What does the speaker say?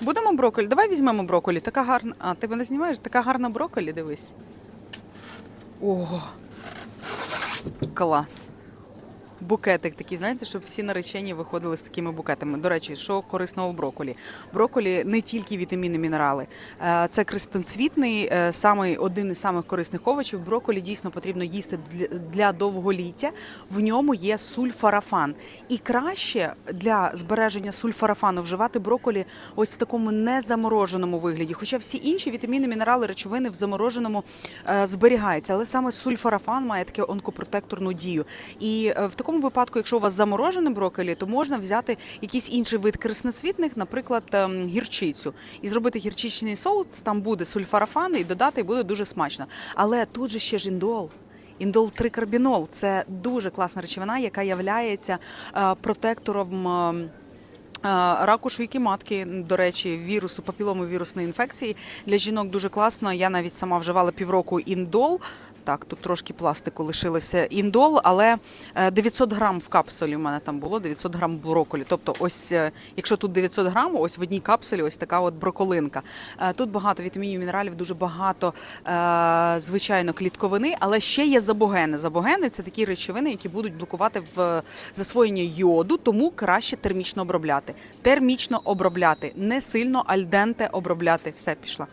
Будемо брокколі? Давай візьмемо брокколі. Така гарна. А, ти мене знімаєш? Така гарна брокколі, дивись. Ого. Клас. Букетик такий, знаєте, щоб всі наречені виходили з такими букетами. До речі, що корисного в брокколі? Брокколі не тільки вітаміни, мінерали. Е, Це крестоцвітний, е, самий один із самих корисних овочів. Брокколі дійсно потрібно їсти для- довголіття. В ньому є сульфарафан. І краще для збереження сульфарафану вживати брокколі ось в такому незамороженому вигляді. Хоча всі інші вітаміни, мінерали, речовини в замороженому е, зберігаються. Але саме сульфарафан має таке онкопротекторну дію. І в такому випадку, якщо у вас заморожене брокколі, то можна взяти якийсь інший вид красноцвітних, наприклад, ем, гірчицю, і зробити гірчичний соус. Там буде сульфарафан і додати, і буде дуже смачно. Але тут же ще ж індол. Трикарбінол це дуже класна речовина, яка є протектором. ем, е, Раку шийки матки, до речі, вірусу, папіломовірусної інфекції для жінок дуже класно. Я навіть сама вживала півроку індол. Так, тут трошки пластику лишилося індол, але е, 900 грам в капсулі у мене там було 900 грам брокколі. Тобто, ось е, якщо тут 900 грам, ось в одній капсулі ось така от броколинка. Е, Тут багато вітамінів, мінералів, дуже багато е, звичайно клітковини, але ще є забогени. Забогени це такі речовини, які будуть блокувати в засвоєння йоду, тому краще термічно обробляти. Термічно обробляти, не сильно альденте обробляти. Все пішла.